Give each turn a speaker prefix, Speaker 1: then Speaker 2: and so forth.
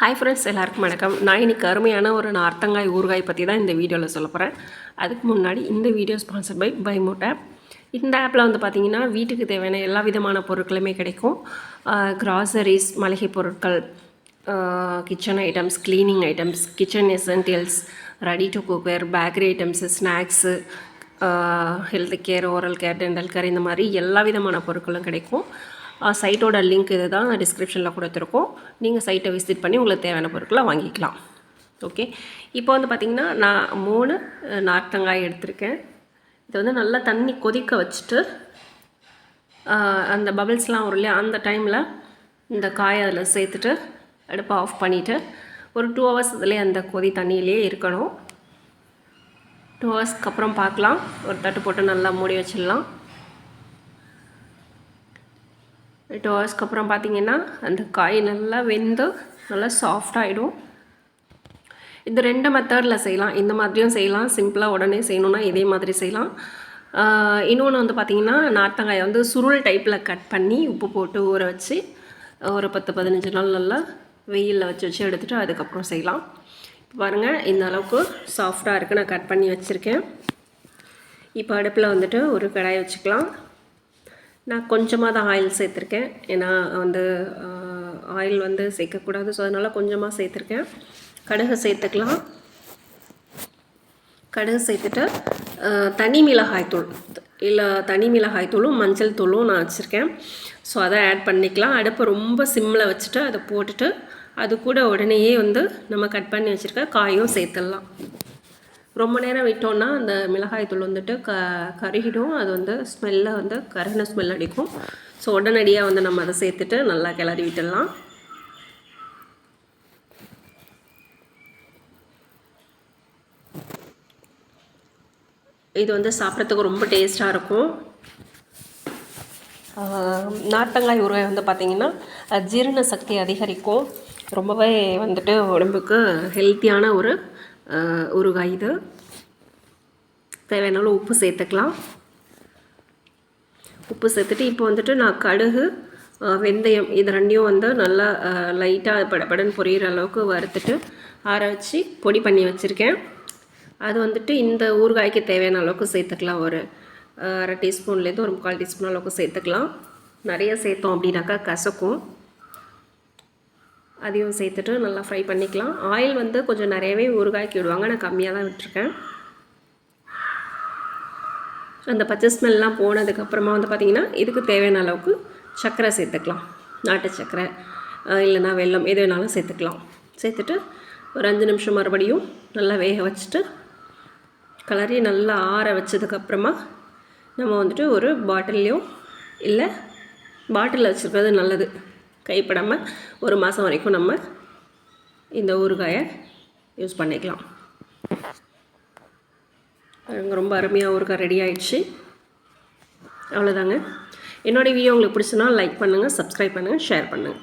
Speaker 1: Hi friends எல்லாருக்கும் வணக்கம். நான் இன்றைக்கி அருமையான ஒரு நார்த்தங்காய் ஊறுகாய் பற்றி தான் இந்த வீடியோவில் சொல்ல போகிறேன் அதுக்கு முன்னாடி இந்த video sponsor by by app இந்த ஆப்பில் வந்து பார்த்திங்கன்னா வீட்டுக்கு தேவையான எல்லா விதமான பொருட்களுமே கிடைக்கும். கிராசரிஸ் மளிகை பொருட்கள் kitchen items cleaning items kitchen essentials ready to cooker bakery items snacks health care oral care dental care இந்த மாதிரி எல்லா விதமான பொருட்களும் கிடைக்கும். சைட்டோட லிங்க் இது தான் டிஸ்கிரிப்ஷனில் கொடுத்துருக்கோம். நீங்கள் சைட்டை விசிட் பண்ணி உங்களுக்கு தேவையான பொருட்களை வாங்கிக்கலாம். ஓகே இப்போ வந்து பார்த்திங்கன்னா நான் மூணு நார்த்தங்காய் எடுத்திருக்கேன். இதை வந்து நல்லா தண்ணி கொதிக்க வச்சுட்டு அந்த பபிள்ஸ்லாம் வரும் இல்லையா அந்த டைமில் இந்த காயை அதில் சேர்த்துட்டு அடுப்பை ஆஃப் பண்ணிவிட்டு ஒரு டூ ஹவர்ஸ் இதுலேயே அந்த கொதி தண்ணியிலேயே இருக்கணும். டூ ஹவர்ஸ்க்கு அப்புறம் பார்க்கலாம். ஒரு தட்டு போட்டு நல்லா மூடி வச்சிடலாம். டூ ஹவர்ஸ்க்கு அப்புறம் பார்த்தீங்கன்னா அந்த காய் நல்லா வெந்து நல்லா சாஃப்டாகிடும் இது ரெண்டு மெத்தடில் செய்யலாம். இந்த மாதிரியும் செய்யலாம். சிம்பிளாக உடனே செய்யணுன்னா இதே மாதிரி செய்யலாம். இன்னொன்று வந்து பார்த்திங்கன்னா நார்த்தங்காயை வந்து சுருள் டைப்பில் கட் பண்ணி உப்பு போட்டு ஊற வச்சு ஒரு பத்து பதினஞ்சு நாள் நல்லா வெயிலில் வச்சு வச்சு எடுத்துகிட்டு அதுக்கப்புறம் செய்யலாம். இப்போ பாருங்கள் இந்த அளவுக்கு சாஃப்டாக இருக்குது நான் கட் பண்ணி வச்சுருக்கேன். இப்போ அடுப்பில் வந்துட்டு ஒரு கடாய் வச்சுக்கலாம். நான் கொஞ்சமாக தான் ஆயில் சேர்த்துருக்கேன். ஏன்னா வந்து ஆயில் வந்து சேர்க்கக்கூடாது. ஸோ அதனால் கொஞ்சமாக சேர்த்துருக்கேன். கடுகு சேர்த்துக்கலாம். கடுகு சேர்த்துட்டு தனி மிளகாய் தூள். இல்லை தனி மிளகாய் தூளும் மஞ்சள் தூளும் நான் வச்சுருக்கேன். ஸோ அதை ஆட் பண்ணிக்கலாம். அடுப்பை ரொம்ப சிம்மில் வச்சுட்டு அதை போட்டுட்டு அது கூட உடனேயே வந்து நம்ம கட் பண்ணி வச்சுருக்க காயும் சேர்த்துடலாம். ரொம்ப நேரம் விட்டோம்னா அந்த மிளகாய் தூள் வந்துட்டு க கருகிடும். அது வந்து ஸ்மெல்ல வந்து கருகின ஸ்மெல் அடிக்கும். ஸோ உடனடியாக வந்து நம்ம அதை சேர்த்துட்டு நல்லா கிளறி விட்டுடலாம். இது வந்து சாப்பிட்றதுக்கு ரொம்ப டேஸ்ட்டாக இருக்கும். நாட்டங்காய் நார்த்தங்காய் ஊறுகாய் வந்து பார்த்திங்கன்னா ஜீரண சக்தி அதிகரிக்கும். ரொம்பவே வந்துட்டு உடம்புக்கு ஹெல்த்தியான ஒரு ஒரு ஊறுகாய் இது. தேவையான அளவு உப்பு சேர்த்துக்கலாம். உப்பு சேர்த்துட்டு இப்போ வந்துட்டு நான் கடுகு வெந்தயம் இது ரெண்டையும் வந்து நல்லா லைட்டாக படப்படன்னு பொரியிற அளவுக்கு வறுத்துட்டு ஆற வச்சு பொடி பண்ணி வச்சுருக்கேன். அது வந்துட்டு இந்த ஊறுகாய்க்கு தேவையான அளவுக்கு சேர்த்துக்கலாம். ஒரு அரை டீஸ்பூன்லேருந்து ஒரு முக்கால் டீஸ்பூன் அளவுக்கு சேர்த்துக்கலாம். நிறைய சேர்த்தோம் அப்படின்னாக்கா கசக்கும். அதையும் சேர்த்துட்டு நல்லா ஃப்ரை பண்ணிக்கலாம். ஆயில் வந்து கொஞ்சம் நிறையவே ஊறுகாய்க்கு விடுவாங்க. நான் கம்மியாக தான் விட்டுருக்கேன். அந்த பச்சை ஸ்மெல்லாம் போனதுக்கப்புறமா வந்து பார்த்திங்கன்னா இதுக்கு தேவையான அளவுக்கு சர்க்கரை சேர்த்துக்கலாம். நாட்டு சர்க்கரை இல்லைனா இல்லைன்னா வெல்லம் எது வேணாலும் சேர்த்துக்கலாம். சேர்த்துட்டு ஒரு அஞ்சு நிமிஷம் மறுபடியும் நல்லா வேக வச்சுட்டு கலரி நல்லா ஆற வச்சதுக்கப்புறமா நம்ம வந்துட்டு ஒரு பாட்டில்லையோ இல்லை பாட்டிலில் வச்சுருக்கிறது நல்லது. கைப்படாமல் ஒரு மாதம் வரைக்கும் நம்ம இந்த ஊறுகாயை யூஸ் பண்ணிக்கலாம். ரொம்ப அருமையாக ஊறுகாய் ரெடி ஆயிடுச்சு. அவ்வளோதாங்க என்னோடய வீடியோ உங்களுக்கு பிடிச்சுன்னா லைக் பண்ணுங்கள் சப்ஸ்கிரைப் பண்ணுங்கள் ஷேர் பண்ணுங்கள்